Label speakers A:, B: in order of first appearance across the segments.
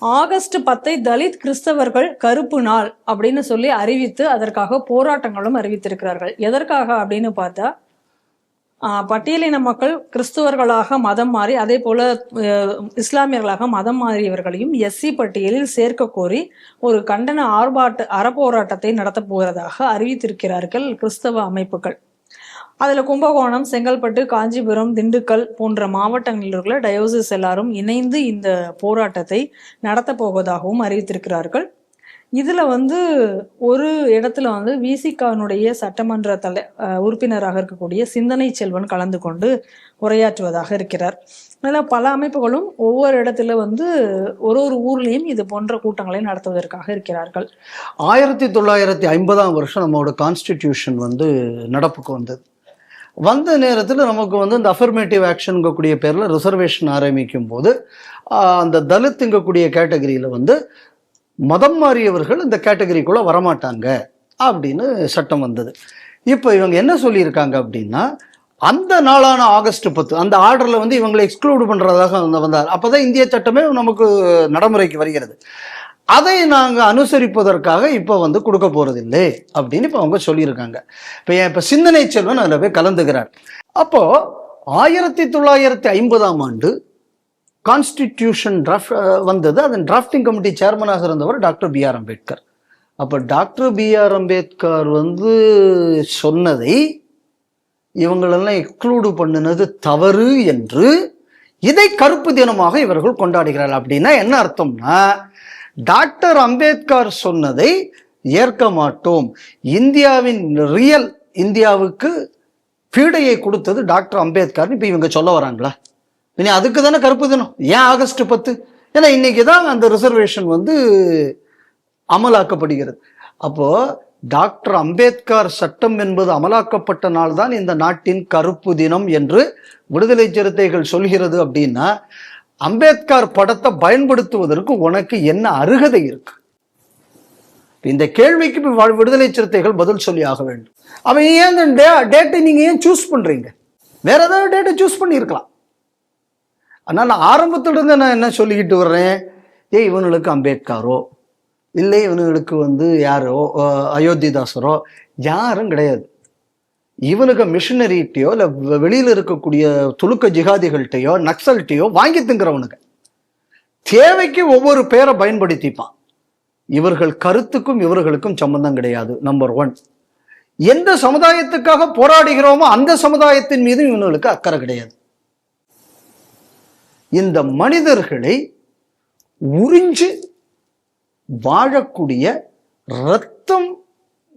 A: August பத்தை தலித் கிறிஸ்தவர்கள் கருப்பு நாள் அப்படின்னு சொல்லி அறிவித்து அதற்காக போராட்டங்களும் அறிவித்திருக்கிறார்கள். எதற்காக அப்படின்னு பார்த்தா பட்டியலின மக்கள் கிறிஸ்துவர்களாக மதம் மாறி அதே போல இஸ்லாமியர்களாக மதம் மாறியவர்களையும் எஸ்சி பட்டியலில் சேர்க்க கோரி ஒரு கண்டன ஆர்ப்பாட்ட அறப்போராட்டத்தை நடத்தப் போவதாக அறிவித்திருக்கிறார்கள் கிறிஸ்தவ அமைப்புகள். அதில் கும்பகோணம் செங்கல்பட்டு காஞ்சிபுரம் திண்டுக்கல் போன்ற மாவட்டங்களில் உள்ள டயோசிஸ் எல்லாரும் இணைந்து இந்த போராட்டத்தை நடத்த போவதாகவும் அறிவித்திருக்கிறார்கள். இதில் வந்து ஒரு இடத்துல வந்து விசிகானுடைய சட்டமன்ற தலை உறுப்பினராக இருக்கக்கூடிய சிந்தனை செல்வன் கலந்து கொண்டு உரையாற்றுவதாக இருக்கிறார். அதனால் பல அமைப்புகளும் ஒவ்வொரு இடத்துல வந்து ஒரு ஒரு ஊர்லேயும் இது போன்ற கூட்டங்களை நடத்துவதற்காக இருக்கிறார்கள்.
B: ஆயிரத்தி தொள்ளாயிரத்தி ஐம்பதாம் வருஷம் நம்மளோட கான்ஸ்டிடியூஷன் வந்து நடப்புக்கு வந்தது. வந்த நேரத்தில் நமக்கு வந்து இந்த அஃபர்மேட்டிவ் ஆக்ஷனுங்கக்கூடிய பேரில் ரிசர்வேஷன் ஆரம்பிக்கும் போது அந்த தலித்துங்கக்கூடிய கேட்டகரியில் வந்து மதம் மாறியவர்கள் இந்த கேட்டகரிக்குள்ளே வரமாட்டாங்க அப்படின்னு சட்டம் வந்தது. இப்போ இவங்க என்ன சொல்லியிருக்காங்க அப்படின்னா அந்த நாளான ஆகஸ்ட் பத்து அந்த ஆர்டரில் வந்து இவங்களை எக்ஸ்க்ளூட் பண்ணுறதாக வந்து வந்தார். அப்போ தான் இந்திய சட்டமே நமக்கு நடைமுறைக்கு வருகிறது. அதை நாங்கள் அனுசரிப்பதற்காக இப்போ வந்து கொடுக்க போகிறதில்லை அப்படின்னு இப்போ அவங்க சொல்லியிருக்காங்க. இப்போ என் இப்போ சிந்தனை செல்வன் அதில் போய் கலந்துக்கிறார். அப்போது ஆயிரத்தி தொள்ளாயிரத்தி ஐம்பதாம் ஆண்டு கான்ஸ்டிடியூஷன் டிராஃப்ட் வந்தது. அதன் டிராஃப்டிங் கமிட்டி சேர்மனாக இருந்தவர் டாக்டர் பி ஆர் அம்பேத்கர். அப்போ டாக்டர் பி ஆர் அம்பேத்கர் வந்து சொன்னதை இவங்களெல்லாம் எக்ஸ்க்ளூடு பண்ணினது தவறு என்று இதை கருப்பு தினமாக இவர்கள் கொண்டாடுகிறார்கள். அப்படின்னா என்ன அர்த்தம்னா டாக்டர் அம்பேத்கர் சொன்னதை ஏற்க மாட்டோம். இந்தியாவின் ரியல் இந்தியாவுக்கு பீடையை கொடுத்தது டாக்டர் அம்பேத்கர்னு இப்போ இவங்க சொல்ல வராங்களா? இனி அதுக்கு தானே கருப்பு தினம். ஏன் ஆகஸ்ட் பத்து? ஏன்னா இன்னைக்கு தான் அந்த ரிசர்வேஷன் வந்து அமலாக்கப்படுகிறது. அப்போ டாக்டர் அம்பேத்கர் சட்டம் என்பது அமலாக்கப்பட்ட நாள் தான் இந்த நாட்டின் கருப்பு தினம் என்று விடுதலை சிறுத்தைகள் சொல்கிறது அப்படின்னா அம்பேத்கர் படத்தை பயன்படுத்துவதற்கு உனக்கு என்ன அருகதை இருக்கு? இந்த கேள்விக்கு இப்போ விடுதலை சிறுத்தைகள் பதில் சொல்லி ஆக வேண்டும். அவன் ஏன் இந்த டே டேட்டை நீங்கள் ஏன் சூஸ் பண்ணுறீங்க வேற ஏதாவது டேட்டை சூஸ் பண்ணியிருக்கலாம். அதனால ஆரம்பத்திலிருந்து நான் என்ன சொல்லிக்கிட்டு வர்றேன்? ஏய் இவனுக்கு அம்பேத்கரோ? இல்லை இவனுங்களுக்கு வந்து யாரோ? அயோத்திதாசரோ? யாரும் கிடையாது. இவனுக்கு மிஷினரிட்டையோ இல்லை வெளியில் இருக்கக்கூடிய துலுக்க ஜிகாதிகள்கிட்டையோ நக்சல்கிட்டையோ வாங்கி திங்கிறவனுங்க. தேவைக்கு ஒவ்வொரு பேரை பயன்படுத்திப்பான். இவர்கள் கருத்துக்கும் இவர்களுக்கும் சம்பந்தம் கிடையாது நம்பர் ஒன் எந்த சமுதாயத்துக்காக போராடுகிறோமோ அந்த சமுதாயத்தின் மீதும் இவனுங்களுக்கு அக்கறை கிடையாது. இந்த மனிதர்களை உறிஞ்சு வாழக்கூடிய ரத்தம்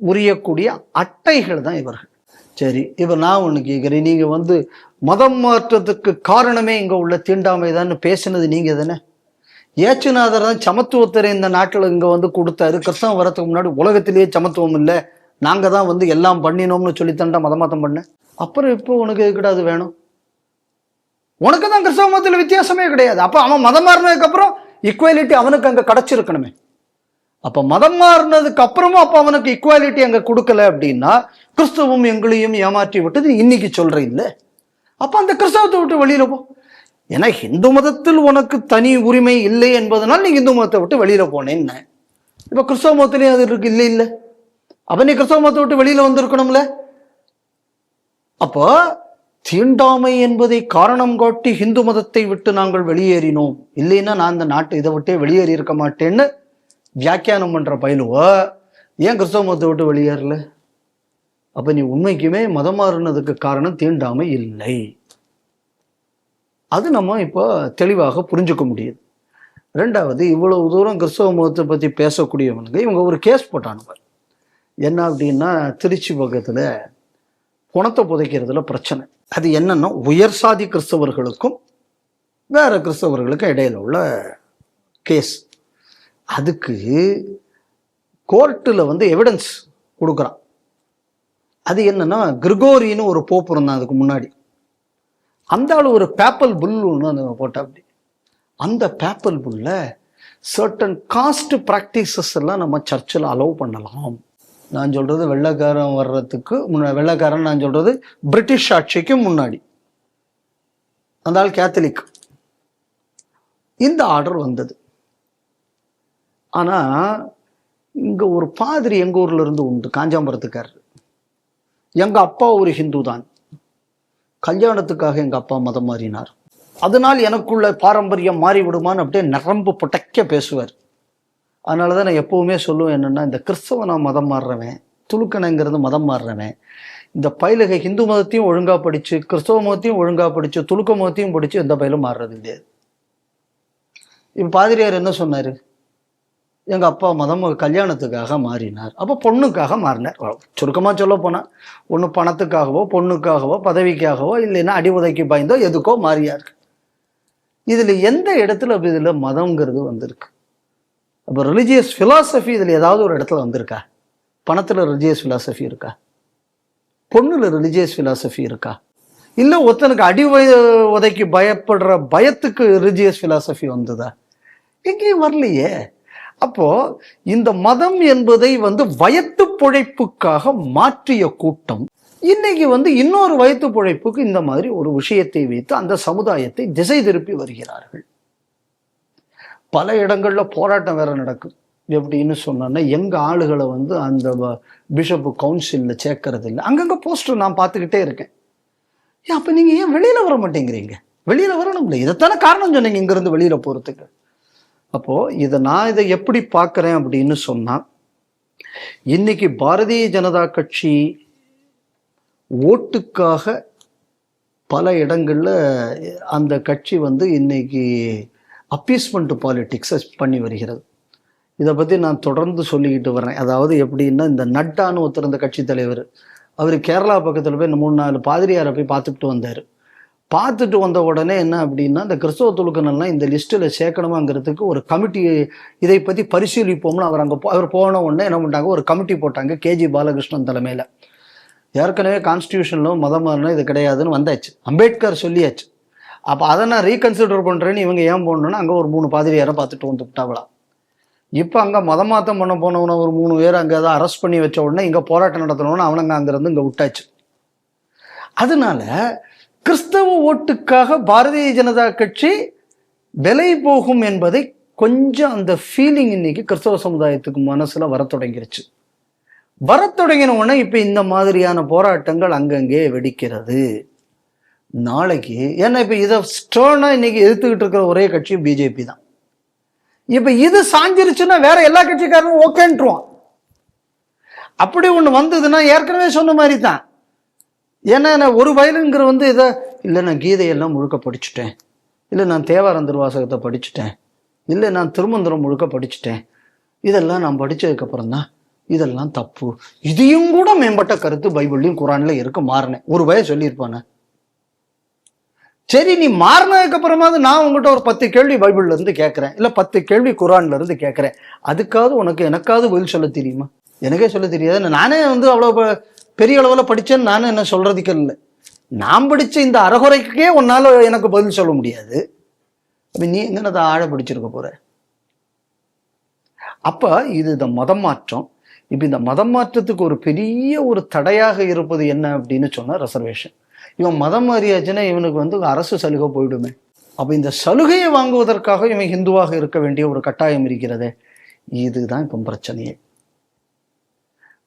B: உரியக்கூடிய அட்டைகள் தான் இவர்கள். சரி இப்போ நான் ஒன்று கேட்குறேன் நீங்கள் வந்து மதம் மாற்றத்துக்கு காரணமே இங்கே உள்ள தீண்டாமை தான் பேசினது நீங்கள் தானே? ஏச்சுநாதர் தான் சமத்துவத்தரை இந்த நாட்டில் இங்கே வந்து கொடுத்தாரு. கிறிஸ்தவம் வரதுக்கு முன்னாடி உலகத்திலேயே சமத்துவம் இல்லை. நாங்கள் தான் வந்து எல்லாம் பண்ணினோம்னு சொல்லித்தான்டா மதமாத்தம் பண்ணேன் அப்புறம் இப்போ உனக்கு எதுக்குடா அது வேணும்? உனக்கு தான் கிறிஸ்தவ மதத்தில் வித்தியாசமே கிடையாது. அப்போ அவன் மதம் மாறினதுக்கப்புறம் இக்குவாலிட்டி ஈக்குவாலிட்டி அவனுக்கு அங்கே கிடச்சிருக்கணுமே. அப்போ மதம் மாறினதுக்கு அப்புறமும் அப்போ அவனுக்கு ஈக்குவாலிட்டி அங்கே கொடுக்கல அப்படின்னா கிறிஸ்தவம் எங்களையும் ஏமாற்றி விட்டது இன்னைக்கு சொல்ற இல்லை அப்போ அந்த கிறிஸ்தவத்தை விட்டு வெளியில போ. ஏன்னா இந்து மதத்தில் உனக்கு தனி உரிமை இல்லை என்பதனால் நீ இந்து மதத்தை விட்டு வெளியில போனேன்னு. இப்போ கிறிஸ்தவ மதத்துலேயும் அது இருக்கு இல்லை இல்லை. அப்போ நீ கிறிஸ்தவ மதத்தை விட்டு வெளியில வந்திருக்கணும்ல? அப்போ தீண்டாமை என்பதை காரணம் காட்டி இந்து மதத்தை விட்டு நாங்கள் வெளியேறினோம். இல்லைன்னா நான் இந்த நாட்டு இதை விட்டே வெளியேறி இருக்க மாட்டேன்னு வியாக்கியானம் பண்ணுற பயிலுவோ ஏன் கிறிஸ்தவ மதத்தை விட்டு வெளியேறல? அப்போ நீ உண்மைக்குமே மதம் மாறினதுக்கு காரணம் தீண்டாமை இல்லை. அது நம்ம இப்போ தெளிவாக புரிஞ்சுக்க முடியுது. ரெண்டாவது இவ்வளவு தூரம் கிறிஸ்தவ மதத்தை பற்றி பேசக்கூடியவனுங்க இவங்க ஒரு கேஸ் போட்டானுங்க என்ன அப்படின்னா திருச்சி பக்கத்தில் குணத்தை புதைக்கிறதுல பிரச்சனை. அது என்னன்னா உயர் சாதி கிறிஸ்தவர்களுக்கும் வேற கிறிஸ்தவர்களுக்கும் இடையில உள்ள கேஸ். அதுக்கு கோர்ட்டில் வந்து எவிடன்ஸ் கொடுக்குறான். அது என்னன்னா கிரிகோரின்னு ஒரு போப்பு இருந்தான் அதுக்கு முன்னாடி. அந்த ஆள் ஒரு பேப்பல் புல் ஒன்று அந்த போட்டா அப்படி. அந்த பேப்பல் புல்ல சர்டன் காஸ்ட் ப்ராக்டிசஸ் எல்லாம் நம்ம சர்ச்சில் அலோவ் பண்ணலாம். நான் சொல்றது வெள்ளைக்காரன் வர்றதுக்கு முன்னாடி வெள்ளைக்காரன் நான் சொல்றது பிரிட்டிஷ் ஆட்சிக்கு முன்னாடி. அந்த ஆள் கேத்தலிக் இந்த ஆர்டர் வந்தது. ஆனால் இங்கே ஒரு பாதிரி எங்கள் ஊரில் இருந்து உண்டு காஞ்சாம்பரத்துக்காரர். எங்கள் அப்பா ஒரு ஹிந்து தான் கல்யாணத்துக்காக எங்கள் அப்பா மதம் மாறினார். அதனால் எனக்குள்ள பாரம்பரியம் மாறி விடுமான்னு அப்படியே நரம்பு புடைக்க பேசுவார். அதனால தான் நான் எப்போவுமே சொல்லுவேன் என்னென்னா இந்த கிறிஸ்தவ நான் மதம் மாறுறவன் துலுக்கணைங்கிறது மதம் மாறுறவன். இந்த பயிலகை ஹிந்து மதத்தையும் ஒழுங்காக படித்து கிறிஸ்தவ மதத்தையும் ஒழுங்காக படித்து துலுக்க மதத்தையும் படித்து எந்த பயிலும் மாறுறது கிடையாது. இப்போ பாதிரியார் என்ன சொன்னார்? எங்கள் அப்பா மதம் கல்யாணத்துக்காக மாறினார். அப்போ பொண்ணுக்காக மாறினார். சுருக்கமாக சொல்ல போனால் ஒன்று பணத்துக்காகவோ பொண்ணுக்காகவோ பதவிக்காகவோ இல்லைன்னா அடி உதைக்கு பயந்தோ எதுக்கோ மாறியார். இதில் எந்த இடத்துல இதில் மதம்ங்கிறது வந்திருக்கு? அப்போ ரிலிஜியஸ் ஃபிலாசபி இதில் ஏதாவது ஒரு இடத்துல வந்திருக்கா? பணத்தில் ரிலிஜியஸ் ஃபிலாசபி இருக்கா? பொண்ணில் ரிலிஜியஸ் ஃபிலாசபி இருக்கா? இல்லை ஒருத்தனுக்கு அடி உதை- உதைக்கு பயப்படுற பயத்துக்கு ரிலிஜியஸ் ஃபிலாசபி வந்ததா? எங்கேயும் வரலையே. அப்போ இந்த மதம் என்பதை வந்து வயத்து பிழைப்புக்காக மாற்றிய கூட்டம். இன்னைக்கு வந்து இன்னொரு வயத்து பிழைப்புக்கு இந்த மாதிரி ஒரு விஷயத்தை வைத்து அந்த சமுதாயத்தை திசை திருப்பி வருகிறார்கள். பல இடங்கள்ல போராட்டம் வேற நடக்கும் எப்படின்னு சொன்னோன்னா எங்க ஆளுகளை வந்து அந்த பிஷப் பிஷப்பு கவுன்சில்ல சேர்க்கறது இல்லை. அங்கங்க போஸ்டர் நான் பார்த்துக்கிட்டே இருக்கேன். ஏன் அப்ப நீங்க ஏன் வெளியில வர மாட்டேங்கிறீங்க? வெளியில வரணும்ல. இதைத்தானே காரணம் சொன்னீங்க இங்க இருந்து வெளியில போறதுக்கு. அப்போது இதை நான் இதை எப்படி பார்க்குறேன் அப்படின்னு சொன்னால் இன்னைக்கு பாரதிய ஜனதா கட்சி ஓட்டுக்காக பல இடங்களில் அந்த கட்சி வந்து இன்னைக்கு அப்பீஸ்மெண்ட் பாலிட்டிக்ஸை பண்ணி வருகிறது. இதை பற்றி நான் தொடர்ந்து சொல்லிக்கிட்டு வரேன் அதாவது எப்படின்னா இந்த நட்டான்னு ஒருத்தர் இந்த கட்சி தலைவர் அவர் கேரளா பக்கத்தில் போய் இந்த மூணு நாலு பாதிரியாரை போய் பார்த்துக்கிட்டு வந்தார். பார்த்துட்டு வந்த உடனே என்ன அப்படின்னா இந்த கிறிஸ்தவ துலுக்கனெல்லாம் இந்த லிஸ்ட்டில் சேர்க்கணுமாங்கிறதுக்கு ஒரு கமிட்டி இதை பற்றி பரிசீலிப்போம்னு அவர் அங்கே அவர் போன உடனே என்ன பண்ணிட்டாங்க ஒரு கமிட்டி போட்டாங்க கேஜி பாலகிருஷ்ணன் தலைமையில். ஏற்கனவே கான்ஸ்டியூஷனில் மதம் மாறினா இது கிடையாதுன்னு வந்தாச்சு. அம்பேத்கர் சொல்லியாச்சு. அப்போ அதை நான் ரீகன்சிடர் பண்ணுறேன்னு இவங்க ஏன் போடணும்னா அங்கே ஒரு மூணு பாதிரியாரை பார்த்துட்டு வந்துவிட்டாங்களா இப்போ அங்கே மதமாத்தம் பண்ண போனவனை ஒரு மூணு பேர் அங்கே ஏதாவது அரெஸ்ட் பண்ணி வச்ச உடனே இங்கே போராட்டம் நடத்தணும்னு அவனுங்க அங்கேருந்து இங்கே விட்டாச்சு. அதனால கிறிஸ்தவ ஓட்டுக்காக பாரதிய ஜனதா கட்சி விலை போகும் என்பதை கொஞ்சம் அந்த ஃபீலிங் இன்னைக்கு கிறிஸ்தவ சமுதாயத்துக்கு மனசுல வர தொடங்கிருச்சு. வர தொடங்கின உடனே இப்ப இந்த மாதிரியான போராட்டங்கள் அங்கங்கே வெடிக்கிறது. நாளைக்கு ஏன்னா இப்ப இதை ஸ்டர்னா இன்னைக்கு எதிர்த்துக்கிட்டு இருக்கிற ஒரே கட்சி பிஜேபி தான். இப்ப இது சாஞ்சிருச்சுன்னா வேற எல்லா கட்சிக்காரனும் ஓகேன்ட்டுருவான். அப்படி ஒண்ணு வந்ததுன்னா ஏற்கனவே சொன்ன மாதிரி தான். ஏன்னா நான் ஒரு வயலுங்கிற வந்து இதை இல்லை நான் கீதையெல்லாம் முழுக்க படிச்சுட்டேன். இல்லை நான் தேவாரம் திருவாசகத்தை படிச்சுட்டேன். இல்லை நான் திருமந்திரம் முழுக்க படிச்சுட்டேன். இதெல்லாம் நான் படித்ததுக்கப்புறம் தான் இதெல்லாம் தப்பு. இதையும் கூட மேம்பட்ட கருத்து பைபிள்லையும் குரான்ல இருக்க மாறினேன். ஒரு வய சொல்லியிருப்பானே. சரி நீ மாறினதுக்கு அப்புறமாவது நான் உங்ககிட்ட ஒரு பத்து கேள்வி பைபிள்ல இருந்து கேட்கறேன் இல்ல பத்து கேள்வி குரான்ல இருந்து கேட்கறேன் அதுக்காவது உனக்கு எனக்காவது பதில் சொல்ல தெரியுமா? எனக்கே சொல்ல தெரியாது நானே வந்து அவ்வளோ பெரிய அளவில் படித்தேன்னு நானும் என்ன சொல்கிறதுக்கு இல்லை. நான் படித்த இந்த அறகுறைக்கே உன்னால் எனக்கு பதில் சொல்ல முடியாது. அப்போ நீ எங்கே அதை ஆழ படிச்சிருக்க போகிற அப்போ இது இந்த மதம் மாற்றம். இப்போ இந்த மதம் மாற்றத்துக்கு ஒரு பெரிய ஒரு தடையாக இருப்பது என்ன அப்படின்னு சொன்னால் ரிசர்வேஷன் இவன் மதம் மாறியாச்சுன்னா இவனுக்கு வந்து அரசு சலுகை போயிடுமே. அப்போ இந்த சலுகையை வாங்குவதற்காக இவன் ஹிந்துவாக இருக்க வேண்டிய ஒரு கட்டாயம் இருக்கிறதே. இதுதான் இப்போ பிரச்சனையே.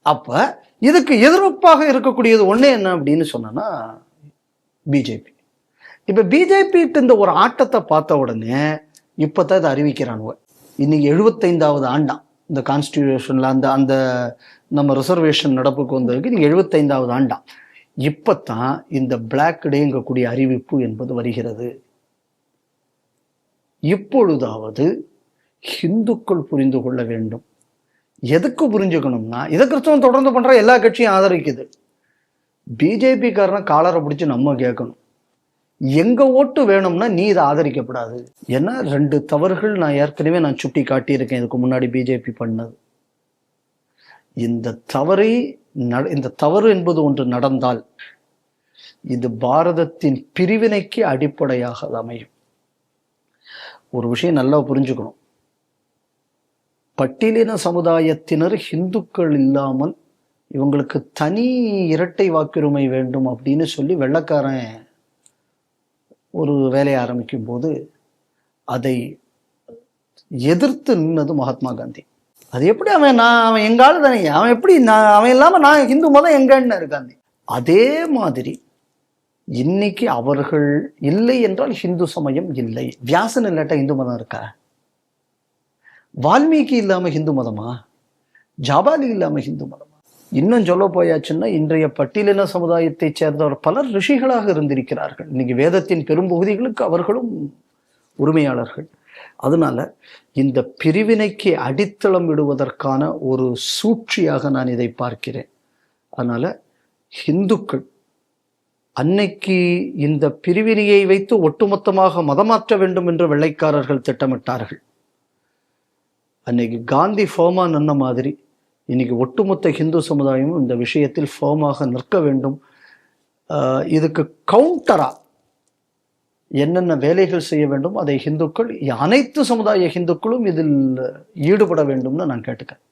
B: அப்போ இதுக்கு எதிர்ப்பாக இருக்கக்கூடியது ஒன்று என்ன அப்படின்னு சொன்னா பிஜேபி இப்போ பிஜேபி இந்த ஒரு ஆட்டத்தை பார்த்த உடனே இப்போ தான் இதை அறிவிக்கிறானுவ. இன்னைக்கு எழுபத்தைந்தாவது ஆண்டாம் இந்த கான்ஸ்டியூஷனில் அந்த அந்த நம்ம ரிசர்வேஷன் நடப்புக்கு வந்ததுக்கு இன்னைக்கு எழுபத்தைந்தாவது ஆண்டாம் தான் இந்த பிளாக் டேங்கக்கூடிய அறிவிப்பு என்பது வருகிறது. இப்பொழுதாவது ஹிந்துக்கள் புரிந்து கொள்ள வேண்டும். எதுக்கு புரிஞ்சுக்கணும்னா இதை கிறிஸ்தவம் தொடர்ந்து பண்ற எல்லா கட்சியும் ஆதரிக்குது. பிஜேபி காரனை காலரை பிடிச்சி நம்ம கேட்கணும். எங்க ஓட்டு வேணும்னா நீ இதை ஆதரிக்கப்படாது. ஏன்னா ரெண்டு தவறுகள் நான் ஏற்கனவே நான் சுட்டி காட்டியிருக்கேன். இதுக்கு முன்னாடி பிஜேபி பண்ணது. இந்த தவறை நட- இந்த தவறு என்பது ஒன்று நடந்தால் இது பாரதத்தின் பிரிவினைக்கு அடிப்படையாக அமையும். ஒரு விஷயம் நல்லா புரிஞ்சுக்கணும். பட்டியலின சமுதாயத்தினர் ஹிந்துக்கள் இல்லாமல் இவங்களுக்கு தனி இரட்டை வாக்குரிமை வேண்டும் அப்படின்னு சொல்லி வெள்ளக்காரன் ஒரு வேலையை ஆரம்பிக்கும் போது அதை எதிர்த்து நின்னது மகாத்மா காந்தி. அது எப்படி அவன் நான் அவன் எங்கால தானே? அவன் எப்படி நான் அவன் இல்லாமல் நான் ஹிந்து மதம் எங்கன்னு காந்தி? அதே மாதிரி இன்னைக்கு அவர்கள் இல்லை என்றால் ஹிந்து சமயம் இல்லை. வியாசன் இல்லாட்ட இந்து மதம் இருக்கா? வால்மீகி இல்லாமல் ஹிந்து மதமா? ஜாபாலி இல்லாமல் ஹிந்து மதமா? இன்னும் சொல்ல போயாச்சுன்னா இன்றைய பட்டியலின சமுதாயத்தைச் சேர்ந்தவர் பலர் ரிஷிகளாக இருந்திருக்கிறார்கள். இன்னைக்கு வேதத்தின் பெரும்பகுதிகளுக்கு அவர்களும் உரிமையாளர்கள். அதனால இந்த பிரிவினைக்கு அடித்தளம் இடுவதற்கான ஒரு சூழ்ச்சியாக நான் இதை பார்க்கிறேன். அதனால ஹிந்துக்கள் அன்னைக்கு இந்த பிரிவினையை வைத்து ஒட்டுமொத்தமாக மதமாற்ற வேண்டும் என்று வெள்ளைக்காரர்கள் திட்டமிட்டார்கள். அன்னைக்கு காந்தி ஃபோமா நின்ன மாதிரி இன்னைக்கு ஒட்டுமொத்த ஹிந்து சமுதாயமும் இந்த விஷயத்தில் ஃபோமாக நிற்க வேண்டும். இதுக்கு கவுண்டராக என்னென்ன வேலைகள் செய்ய வேண்டும் அதை ஹிந்துக்கள் அனைத்து சமுதாய ஹிந்துக்களும் இதில் ஈடுபட வேண்டும்னு நான் கேட்டுக்கிறேன்.